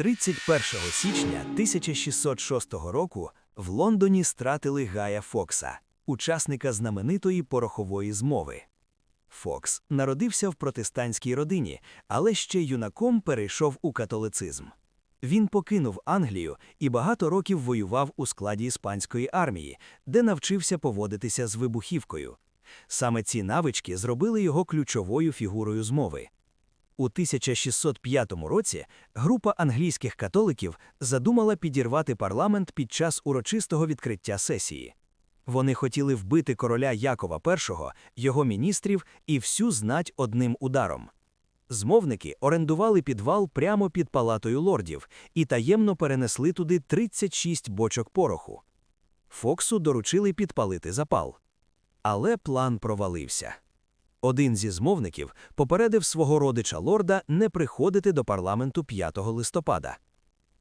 31 січня 1606 року в Лондоні стратили Гая Фокса, учасника знаменитої порохової змови. Фокс народився в протестантській родині, але ще юнаком перейшов у католицизм. Він покинув Англію і багато років воював у складі іспанської армії, де навчився поводитися з вибухівкою. Саме ці навички зробили його ключовою фігурою змови. У 1605 році група англійських католиків задумала підірвати парламент під час урочистого відкриття сесії. Вони хотіли вбити короля Якова І, його міністрів і всю знать одним ударом. Змовники орендували підвал прямо під палатою лордів і таємно перенесли туди 36 бочок пороху. Фоксу доручили підпалити запал. Але план провалився. Один зі змовників попередив свого родича лорда не приходити до парламенту 5 листопада.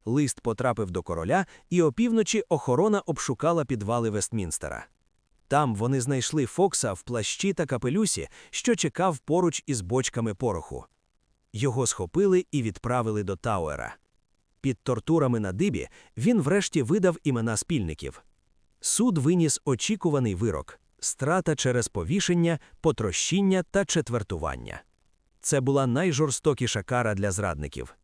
Лист потрапив до короля, і опівночі охорона обшукала підвали Вестмінстера. Там вони знайшли Фокса в плащі та капелюсі, що чекав поруч із бочками пороху. Його схопили і відправили до Тауера. Під тортурами на дибі він врешті видав імена спільників. Суд виніс очікуваний вирок страта через повішення, потрощіння та четвертування. Це була найжорстокіша кара для зрадників.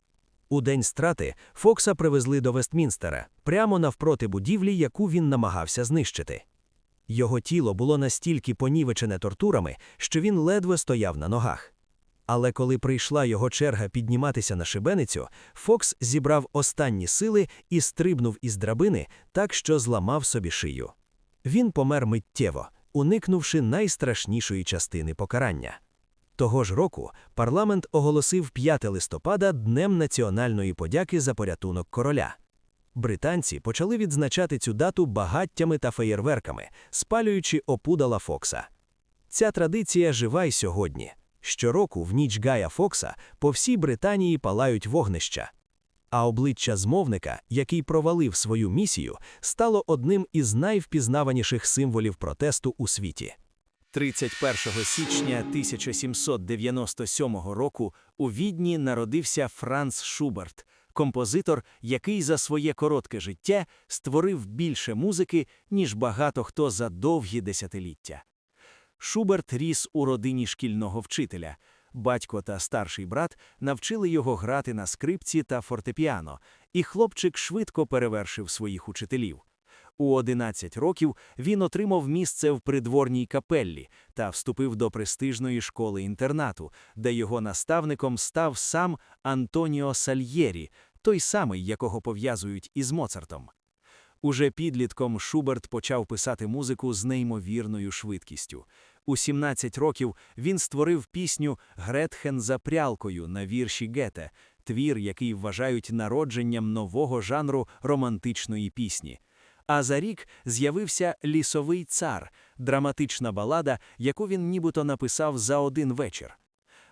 У день страти Фокса привезли до Вестмінстера, прямо навпроти будівлі, яку він намагався знищити. Його тіло було настільки понівечене тортурами, що він ледве стояв на ногах. Але коли прийшла його черга підніматися на шибеницю, Фокс зібрав останні сили і стрибнув із драбини так, що зламав собі шию. Він помер миттєво, уникнувши найстрашнішої частини покарання. Того ж року парламент оголосив 5 листопада Днем національної подяки за порятунок короля. Британці почали відзначати цю дату багаттями та феєрверками, спалюючи опудала Фокса. Ця традиція жива й сьогодні. Щороку в ніч Гая Фокса по всій Британії палають вогнища. А обличчя змовника, який провалив свою місію, стало одним із найвпізнаваніших символів протесту у світі. 31 січня 1797 року у Відні народився Франц Шуберт, композитор, який за своє коротке життя створив більше музики, ніж багато хто за довгі десятиліття. Шуберт ріс у родині шкільного вчителя. Батько та старший брат навчили його грати на скрипці та фортепіано, і хлопчик швидко перевершив своїх учителів. У 11 років він отримав місце в придворній капеллі та вступив до престижної школи інтернату, де його наставником став сам Антоніо Сальєрі, той самий, якого пов'язують із Моцартом. Уже підлітком Шуберт почав писати музику з неймовірною швидкістю. У 17 років він створив пісню Гретхен за прялкою на вірші Гете, твір, який вважають народженням нового жанру романтичної пісні. А за рік з'явився Лісовий цар, драматична балада, яку він нібито написав за один вечір.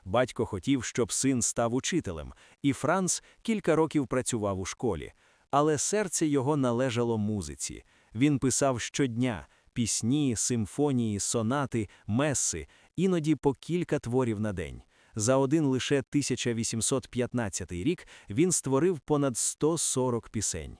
Батько хотів, щоб син став учителем, і Франц кілька років працював у школі. Але серце його належало музиці. Він писав щодня пісні, симфонії, сонати, меси, іноді по кілька творів на день. За один лише 1815 рік він створив понад 140 пісень.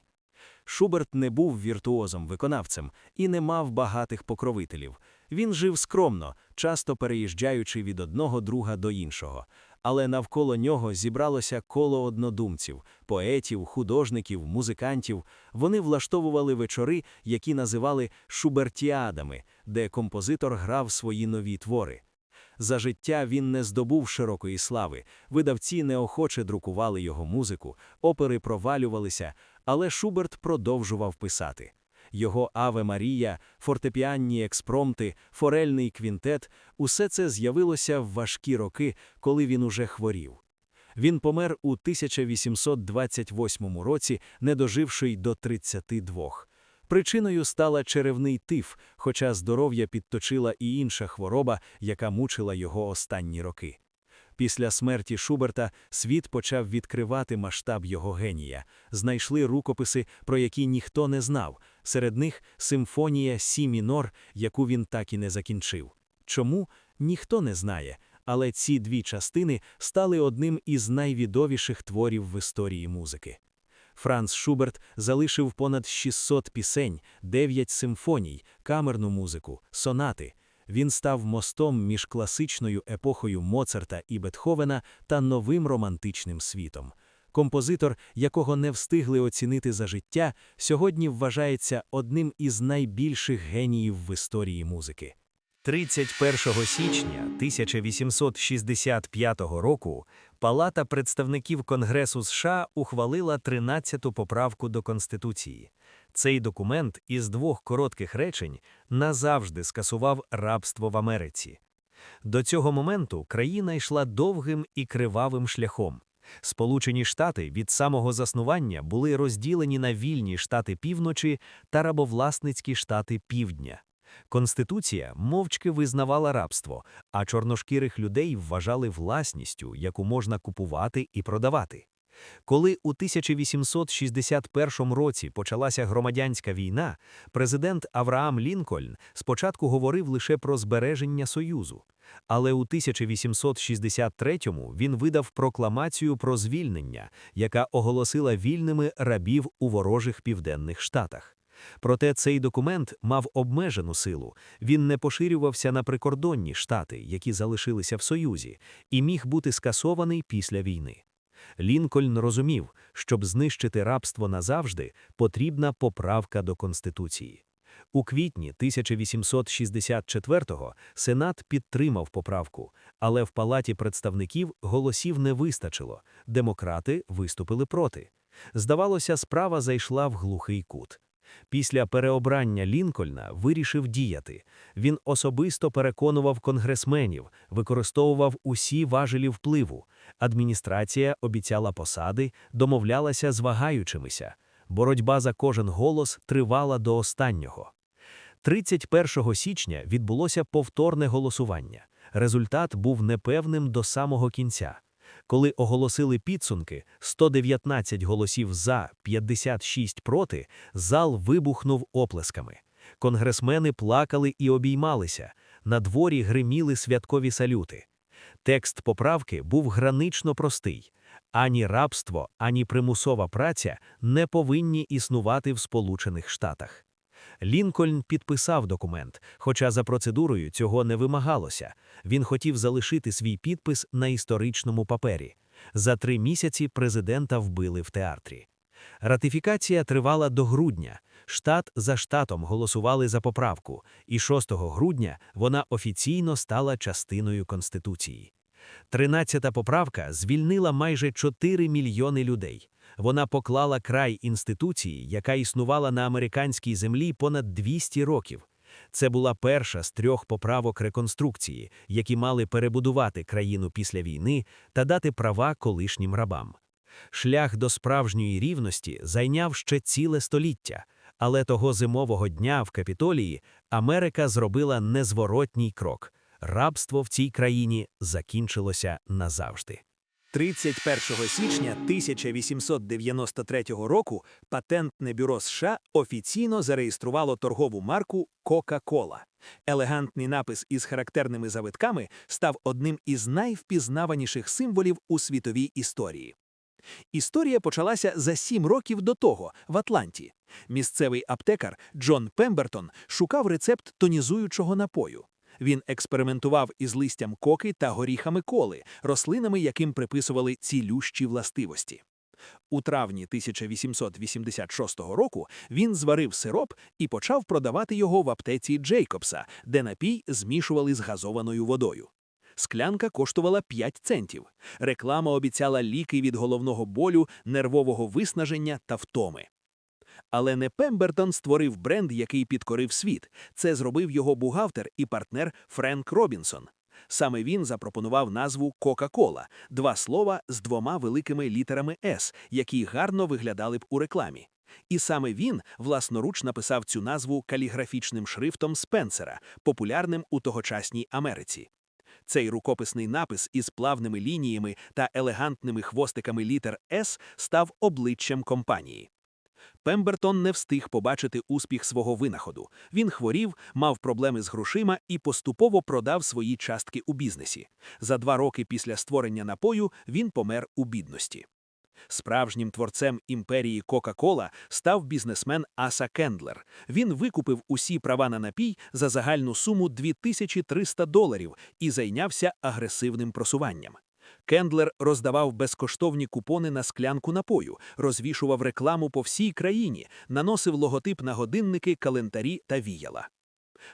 Шуберт не був віртуозом виконавцем і не мав багатих покровителів. Він жив скромно, часто переїжджаючи від одного друга до іншого. Але навколо нього зібралося коло однодумців, поетів, художників, музикантів. Вони влаштовували вечори, які називали шубертіадами, де композитор грав свої нові твори. За життя він не здобув широкої слави, видавці неохоче друкували його музику, опери провалювалися, але Шуберт продовжував писати. Його Аве Марія, фортепіанні експромти, форельний квінтет усе це з'явилося в важкі роки, коли він уже хворів. Він помер у 1828 році, не доживши й до 32. Причиною стала черевний тиф, хоча здоров'я підточила і інша хвороба, яка мучила його останні роки. Після смерті Шуберта світ почав відкривати масштаб його генія, знайшли рукописи, про які ніхто не знав, серед них симфонія Сі мінор, яку він так і не закінчив. Чому ніхто не знає, але ці дві частини стали одним із найвідовіших творів в історії музики. Франц Шуберт залишив понад 600 пісень, 9 симфоній, камерну музику, сонати. Він став мостом між класичною епохою Моцарта і Бетховена та новим романтичним світом. Композитор, якого не встигли оцінити за життя, сьогодні вважається одним із найбільших геніїв в історії музики. 31 січня 1865 року Палата представників Конгресу США ухвалила 13-ту поправку до Конституції. Цей документ із двох коротких речень назавжди скасував рабство в Америці. До цього моменту країна йшла довгим і кривавим шляхом. Сполучені Штати від самого заснування були розділені на вільні штати півночі та рабовласницькі штати півдня. Конституція мовчки визнавала рабство, а чорношкірих людей вважали власністю, яку можна купувати і продавати. Коли у 1861 році почалася громадянська війна, президент Авраам Лінкольн спочатку говорив лише про збереження Союзу. Але у 1863-му він видав прокламацію про звільнення, яка оголосила вільними рабів у ворожих південних штатах. Проте цей документ мав обмежену силу, він не поширювався на прикордонні штати, які залишилися в Союзі, і міг бути скасований після війни. Лінкольн розумів, щоб знищити рабство назавжди, потрібна поправка до Конституції. У квітні 1864-го Сенат підтримав поправку, але в Палаті представників голосів не вистачило, демократи виступили проти. Здавалося, справа зайшла в глухий кут. Після переобрання Лінкольна вирішив діяти. Він особисто переконував конгресменів, використовував усі важелі впливу. Адміністрація обіцяла посади, домовлялася з вагаючимися. Боротьба за кожен голос тривала до останнього. 31 січня відбулося повторне голосування. Результат був непевним до самого кінця. Коли оголосили підсумки 119 голосів за, 56 проти, зал вибухнув оплесками. Конгресмени плакали і обіймалися, на дворі гриміли святкові салюти. Текст поправки був гранично простий: ані рабство, ані примусова праця не повинні існувати в Сполучених Штатах. Лінкольн підписав документ, хоча за процедурою цього не вимагалося. Він хотів залишити свій підпис на історичному папері. За три місяці президента вбили в театрі. Ратифікація тривала до грудня. Штат за штатом голосували за поправку, і 6 грудня вона офіційно стала частиною Конституції. Тринадцята поправка звільнила майже 4 мільйони людей. Вона поклала край інституції, яка існувала на американській землі понад 200 років. Це була перша з трьох поправок реконструкції, які мали перебудувати країну після війни та дати права колишнім рабам. Шлях до справжньої рівності зайняв ще ціле століття, але того зимового дня в Капітолії Америка зробила незворотній крок. Рабство в цій країні закінчилося назавжди. 31 січня 1893 року Патентне бюро США офіційно зареєструвало торгову марку Coca-Cola. Елегантний напис із характерними завитками став одним із найвпізнаваніших символів у світовій історії. Історія почалася за сім років до того в Атланті. Місцевий аптекар Джон Пембертон шукав рецепт тонізуючого напою. Він експериментував із листям коки та горіхами коли, рослинами, яким приписували цілющі властивості. У травні 1886 року він зварив сироп і почав продавати його в аптеці Джейкобса, де напій змішували з газованою водою. Склянка коштувала 5 центів. Реклама обіцяла ліки від головного болю, нервового виснаження та втоми. Але не Пембертон створив бренд, який підкорив світ. Це зробив його бухгалтер і партнер Френк Робінсон. Саме він запропонував назву Кока-Кола, два слова з двома великими літерами С, які гарно виглядали б у рекламі. І саме він власноруч написав цю назву каліграфічним шрифтом Спенсера, популярним у тогочасній Америці. Цей рукописний напис із плавними лініями та елегантними хвостиками літер С став обличчям компанії. Пембертон не встиг побачити успіх свого винаходу. Він хворів, мав проблеми з грошима і поступово продав свої частки у бізнесі. За два роки після створення напою він помер у бідності. Справжнім творцем імперії Кока-Кола став бізнесмен Аса Кендлер. Він викупив усі права на напій за загальну суму 2300 доларів і зайнявся агресивним просуванням. Кендлер роздавав безкоштовні купони на склянку напою, розвішував рекламу по всій країні, наносив логотип на годинники, календарі та віяла.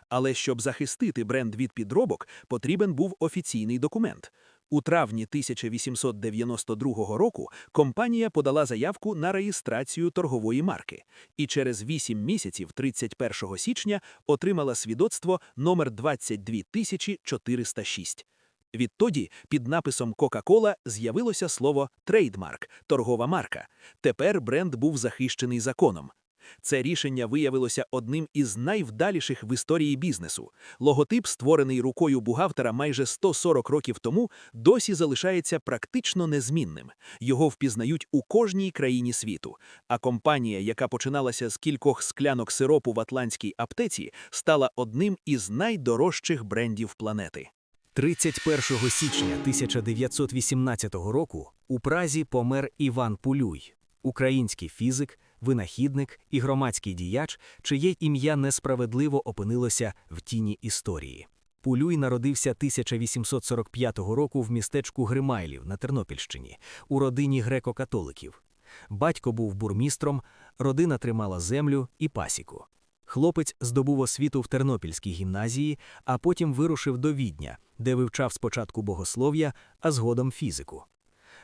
Але щоб захистити бренд від підробок, потрібен був офіційний документ. У травні 1892 року компанія подала заявку на реєстрацію торгової марки і через 8 місяців 31 січня отримала свідоцтво номер 22406. Відтоді під написом Coca-Cola з'явилося слово трейдмарк, торгова марка. Тепер бренд був захищений законом. Це рішення виявилося одним із найвдаліших в історії бізнесу. Логотип, створений рукою бухгалтера майже 140 років тому, досі залишається практично незмінним. Його впізнають у кожній країні світу. А компанія, яка починалася з кількох склянок сиропу в атлантській аптеці, стала одним із найдорожчих брендів планети. 31 січня 1918 року у Празі помер Іван Пулюй, український фізик, винахідник і громадський діяч, чиє ім'я несправедливо опинилося в тіні історії. Пулюй народився 1845 року в містечку Гримайлів на Тернопільщині у родині греко-католиків. Батько був бурмістром, родина тримала землю і пасіку. Хлопець здобув освіту в Тернопільській гімназії, а потім вирушив до Відня, де вивчав спочатку богослов'я, а згодом фізику.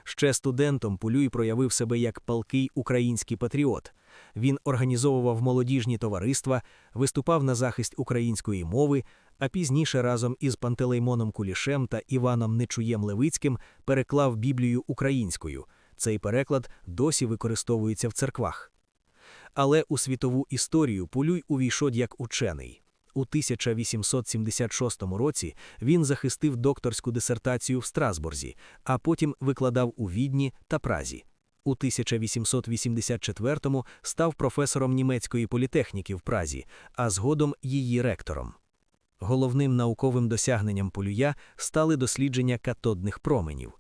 Ще студентом Пулюй проявив себе як палкий український патріот. Він організовував молодіжні товариства, виступав на захист української мови, а пізніше разом із Пантелеймоном Кулішем та Іваном Нечуєм Левицьким переклав Біблію українською. Цей переклад досі використовується в церквах. Але у світову історію Пулюй увійшов як учений. У 1876 році він захистив докторську дисертацію в Страсбурзі, а потім викладав у Відні та Празі. У 1884-му став професором німецької політехніки в Празі, а згодом її ректором. Головним науковим досягненням Полюя стали дослідження катодних променів.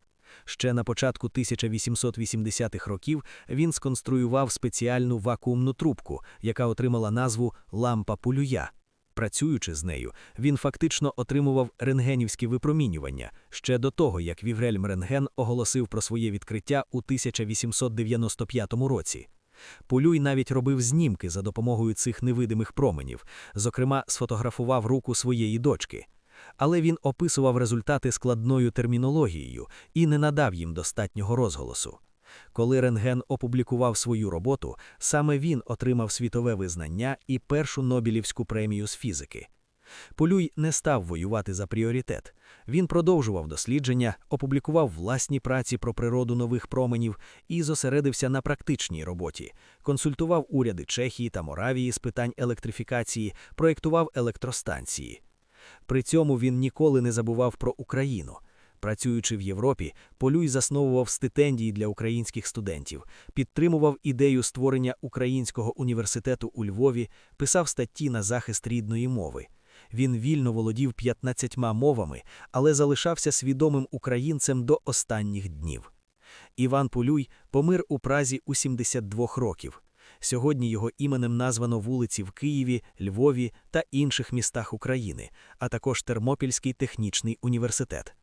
Ще на початку 1880-х років він сконструював спеціальну вакуумну трубку, яка отримала назву лампа Полюя. Працюючи з нею, він фактично отримував рентгенівські випромінювання ще до того, як Віврельм Рентген оголосив про своє відкриття у 1895 році. Полюй навіть робив знімки за допомогою цих невидимих променів, зокрема, сфотографував руку своєї дочки. Але він описував результати складною термінологією і не надав їм достатнього розголосу. Коли Рентген опублікував свою роботу, саме він отримав світове визнання і першу Нобелівську премію з фізики. Полюй не став воювати за пріоритет. Він продовжував дослідження, опублікував власні праці про природу нових променів і зосередився на практичній роботі, консультував уряди Чехії та Моравії з питань електрифікації, проєктував електростанції. При цьому він ніколи не забував про Україну. Працюючи в Європі, Полюй засновував стипендії для українських студентів, підтримував ідею створення українського університету у Львові, писав статті на захист рідної мови. Він вільно володів 15 мовами, але залишався свідомим українцем до останніх днів. Іван Полюй помир у Празі у 72 років. Сьогодні його іменем названо вулиці в Києві, Львові та інших містах України, а також Термопільський технічний університет.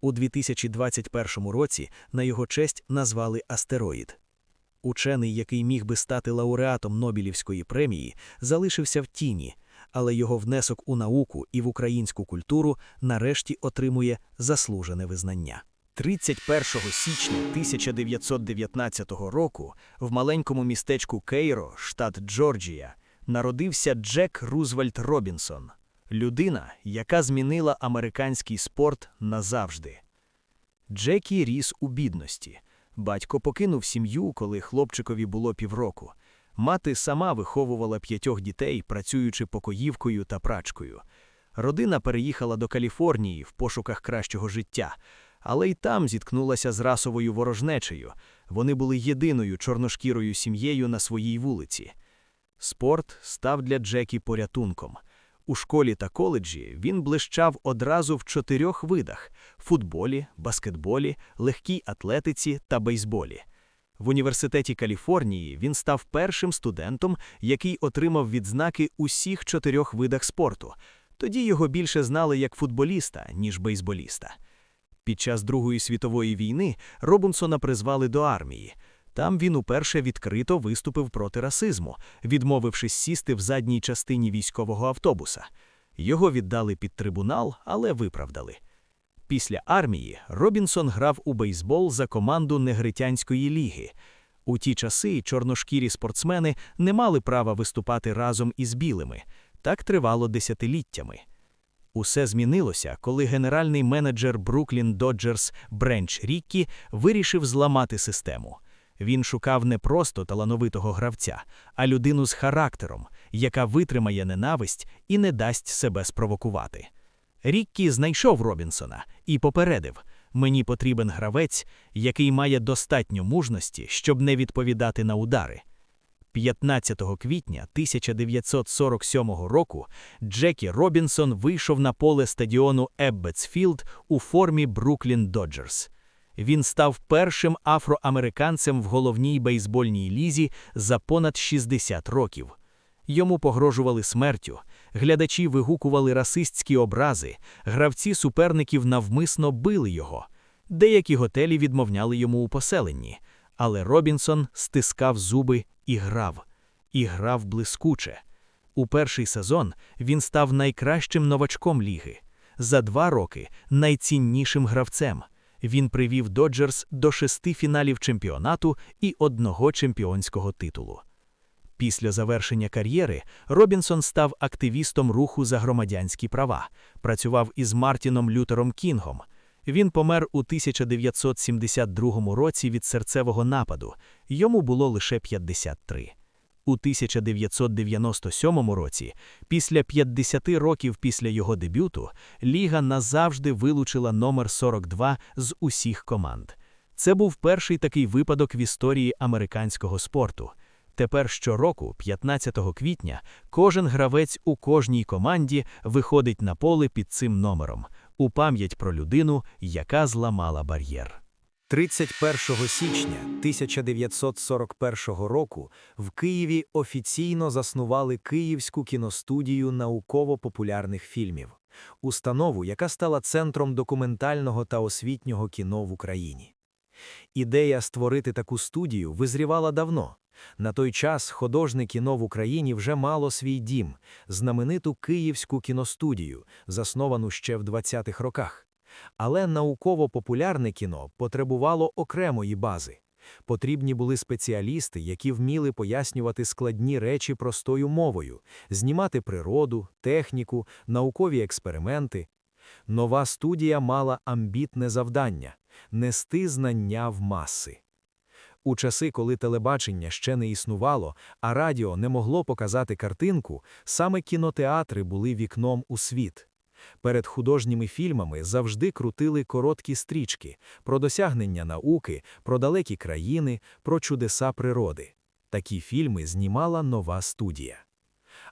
У 2021 році на його честь назвали астероїд. Учений, який міг би стати лауреатом Нобелівської премії, залишився в тіні, але його внесок у науку і в українську культуру нарешті отримує заслужене визнання. 31 січня 1919 року в маленькому містечку Кейро, штат Джорджія, народився Джек Рузвельт Робінсон людина, яка змінила американський спорт назавжди. Джекі ріс у бідності. Батько покинув сім'ю, коли хлопчикові було півроку. Мати сама виховувала п'ятьох дітей, працюючи покоївкою та прачкою. Родина переїхала до Каліфорнії в пошуках кращого життя, але й там зіткнулася з расовою ворожнечею. Вони були єдиною чорношкірою сім'єю на своїй вулиці. Спорт став для Джекі порятунком. У школі та коледжі він блищав одразу в чотирьох видах: футболі, баскетболі, легкій атлетиці та бейсболі. В університеті Каліфорнії він став першим студентом, який отримав відзнаки усіх чотирьох видах спорту. Тоді його більше знали як футболіста, ніж бейсболіста. Під час Другої світової війни Робінсона призвали до армії. Там він уперше відкрито виступив проти расизму, відмовившись сісти в задній частині військового автобуса. Його віддали під трибунал, але виправдали. Після армії Робінсон грав у бейсбол за команду Негритянської ліги. У ті часи чорношкірі спортсмени не мали права виступати разом із білими. Так тривало десятиліттями. Усе змінилося, коли генеральний менеджер Бруклін Доджерс Бренч Ріккі вирішив зламати систему. Він шукав не просто талановитого гравця, а людину з характером, яка витримає ненависть і не дасть себе спровокувати. Ріккі знайшов Робінсона і попередив: мені потрібен гравець, який має достатньо мужності, щоб не відповідати на удари. 15 квітня 1947 року Джекі Робінсон вийшов на поле стадіону Еббетсфілд у формі Бруклін Доджерс. Він став першим афроамериканцем в головній бейсбольній лізі за понад 60 років. Йому погрожували смертю, глядачі вигукували расистські образи, гравці суперників навмисно били його. Деякі готелі відмовняли йому у поселенні, але Робінсон стискав зуби і грав. І грав блискуче. У перший сезон він став найкращим новачком ліги. За два роки найціннішим гравцем. Він привів Доджерс до шести фіналів чемпіонату і одного чемпіонського титулу. Після завершення кар'єри Робінсон став активістом руху за громадянські права, працював із Мартіном Лютером Кінгом. Він помер у 1972 році від серцевого нападу, йому було лише 53. У 1997 році, після 50 років після його дебюту, Ліга назавжди вилучила номер 42 з усіх команд. Це був перший такий випадок в історії американського спорту. Тепер щороку, 15 квітня, кожен гравець у кожній команді виходить на поле під цим номером у пам'ять про людину, яка зламала бар'єр. 31 січня 1941 року в Києві офіційно заснували Київську кіностудію науково-популярних фільмів, установу, яка стала центром документального та освітнього кіно в Україні. Ідея створити таку студію визрівала давно. На той час художне кіно в Україні вже мало свій дім, знамениту Київську кіностудію, засновану ще в 20-х роках. Але науково-популярне кіно потребувало окремої бази. Потрібні були спеціалісти, які вміли пояснювати складні речі простою мовою, знімати природу, техніку, наукові експерименти. Нова студія мала амбітне завдання нести знання в маси. У часи, коли телебачення ще не існувало, а радіо не могло показати картинку, саме кінотеатри були вікном у світ. Перед художніми фільмами завжди крутили короткі стрічки про досягнення науки, про далекі країни, про чудеса природи. Такі фільми знімала нова студія.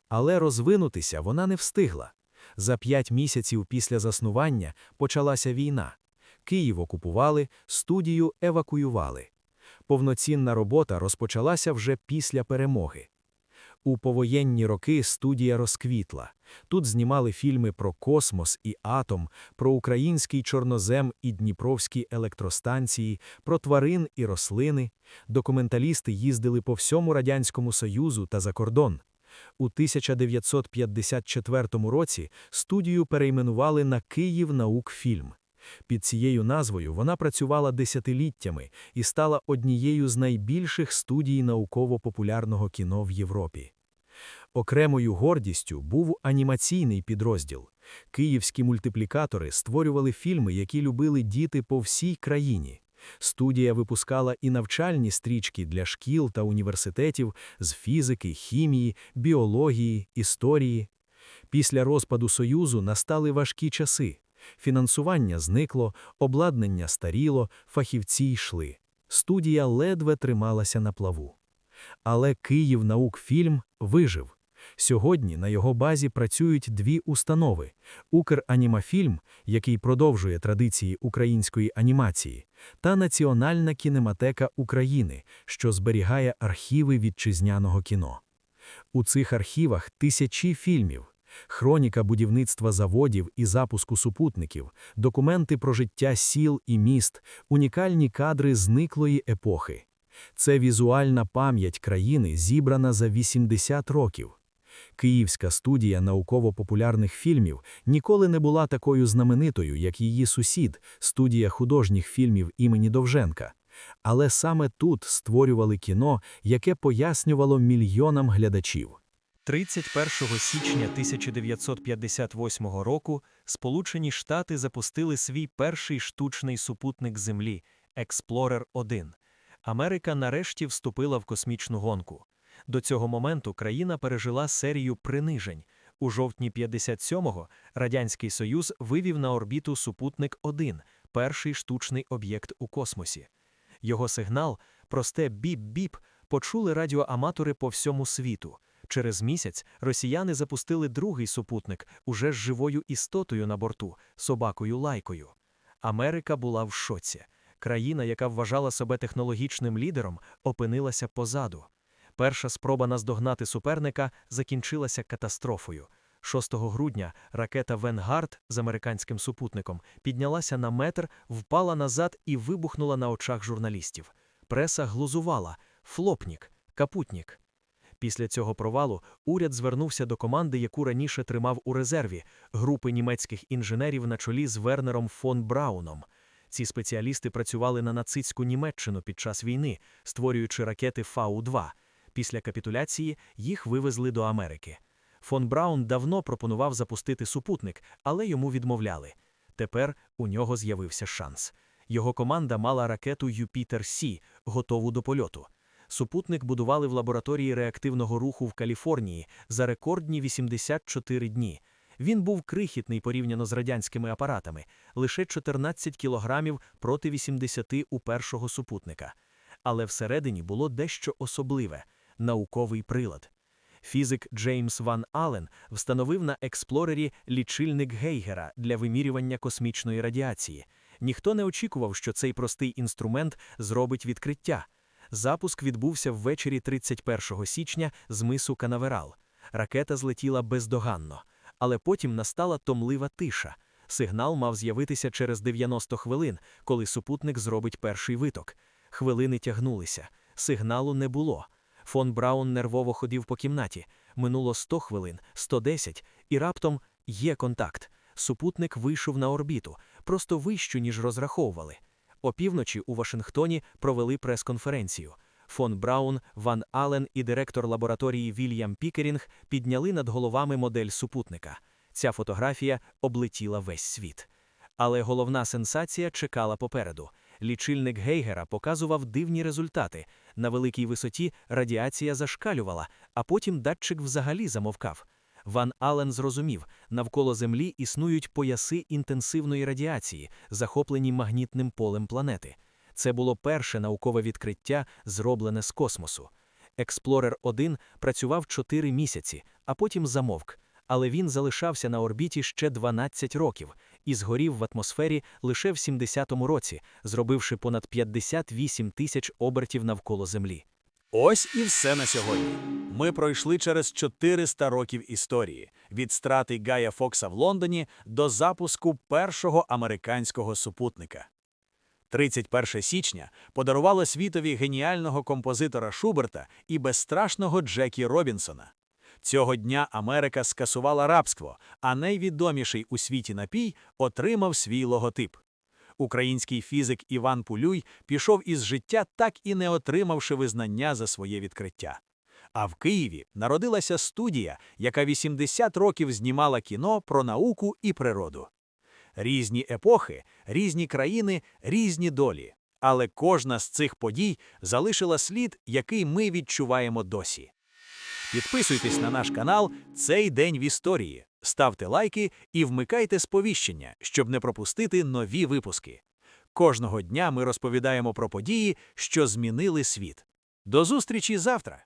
Але розвинутися вона не встигла. За п'ять місяців після заснування почалася війна. Київ окупували, студію евакуювали. Повноцінна робота розпочалася вже після перемоги. У повоєнні роки студія розквітла. Тут знімали фільми про космос і атом, про український чорнозем і дніпровські електростанції, про тварин і рослини. Документалісти їздили по всьому Радянському Союзу та за кордон. У 1954 році студію перейменували на Київ наукфільм. Під цією назвою вона працювала десятиліттями і стала однією з найбільших студій науково-популярного кіно в Європі. Окремою гордістю був анімаційний підрозділ. Київські мультиплікатори створювали фільми, які любили діти по всій країні. Студія випускала і навчальні стрічки для шкіл та університетів з фізики, хімії, біології, історії. Після розпаду Союзу настали важкі часи. Фінансування зникло, обладнання старіло, фахівці йшли. Студія ледве трималася на плаву. Але Київ наукфільм вижив. Сьогодні на його базі працюють дві установи: Укранімафільм, який продовжує традиції української анімації, та Національна кінематека України, що зберігає архіви вітчизняного кіно. У цих архівах тисячі фільмів, хроніка будівництва заводів і запуску супутників, документи про життя сіл і міст, унікальні кадри зниклої епохи. Це візуальна пам'ять країни, зібрана за 80 років. Київська студія науково-популярних фільмів ніколи не була такою знаменитою, як її сусід, студія художніх фільмів імені Довженка. Але саме тут створювали кіно, яке пояснювало мільйонам глядачів. 31 січня 1958 року Сполучені Штати запустили свій перший штучний супутник Землі Explorer-1. Америка нарешті вступила в космічну гонку. До цього моменту країна пережила серію принижень. У жовтні 57-го Радянський Союз вивів на орбіту супутник-1, перший штучний об'єкт у космосі. Його сигнал, просте біп-біп, почули радіоаматори по всьому світу. Через місяць росіяни запустили другий супутник уже з живою істотою на борту собакою лайкою. Америка була в шоці. Країна, яка вважала себе технологічним лідером, опинилася позаду. Перша спроба наздогнати суперника закінчилася катастрофою. 6 грудня ракета Венгард з американським супутником піднялася на метр, впала назад і вибухнула на очах журналістів. Преса глузувала флопнік, капутнік. Після цього провалу уряд звернувся до команди, яку раніше тримав у резерві групи німецьких інженерів на чолі з Вернером фон Брауном. Ці спеціалісти працювали на нацистську Німеччину під час війни, створюючи ракети Фау-2. Після капітуляції їх вивезли до Америки. Фон Браун давно пропонував запустити супутник, але йому відмовляли. Тепер у нього з'явився шанс. Його команда мала ракету Юпітер-Сі, готову до польоту. Супутник будували в лабораторії реактивного руху в Каліфорнії за рекордні 84 дні. Він був крихітний порівняно з радянськими апаратами, лише 14 кілограмів проти 80 у першого супутника. Але всередині було дещо особливе – науковий прилад. Фізик Джеймс Ван Аллен встановив на експлорері лічильник Гейгера для вимірювання космічної радіації. Ніхто не очікував, що цей простий інструмент зробить відкриття. Запуск відбувся ввечері 31 січня з мису Канаверал. Ракета злетіла бездоганно. Але потім настала томлива тиша. Сигнал мав з'явитися через 90 хвилин, коли супутник зробить перший виток. Хвилини тягнулися. Сигналу не було. Фон Браун нервово ходив по кімнаті. Минуло 100 хвилин, 110, і раптом є контакт. Супутник вийшов на орбіту, просто вищу, ніж розраховували. Опівночі у Вашингтоні провели прес-конференцію. Фон Браун, Ван Ален і директор лабораторії Вільям Пікерінг підняли над головами модель супутника. Ця фотографія облетіла весь світ. Але головна сенсація чекала попереду. Лічильник Гейгера показував дивні результати. На великій висоті радіація зашкалювала, а потім датчик взагалі замовкав. Ван Ален зрозумів, навколо Землі існують пояси інтенсивної радіації, захоплені магнітним полем планети. Це було перше наукове відкриття, зроблене з космосу. Експлорер 1 працював 4 місяці, а потім замовк. Але він залишався на орбіті ще 12 років і згорів в атмосфері лише в 70-му році, зробивши понад 58 тисяч обертів навколо Землі. Ось і все на сьогодні. Ми пройшли через 400 років історії від страти Гая Фокса в Лондоні до запуску першого американського супутника. 31 січня подарувало світові геніального композитора Шуберта і безстрашного Джекі Робінсона. Цього дня Америка скасувала рабство, а найвідоміший у світі напій отримав свій логотип. Український фізик Іван Пулюй пішов із життя, так і не отримавши визнання за своє відкриття. А в Києві народилася студія, яка 80 років знімала кіно про науку і природу. Різні епохи, різні країни, різні долі. Але кожна з цих подій залишила слід, який ми відчуваємо досі. Підписуйтесь на наш канал Цей день в історії, ставте лайки і вмикайте сповіщення, щоб не пропустити нові випуски. Кожного дня ми розповідаємо про події, що змінили світ. До зустрічі завтра!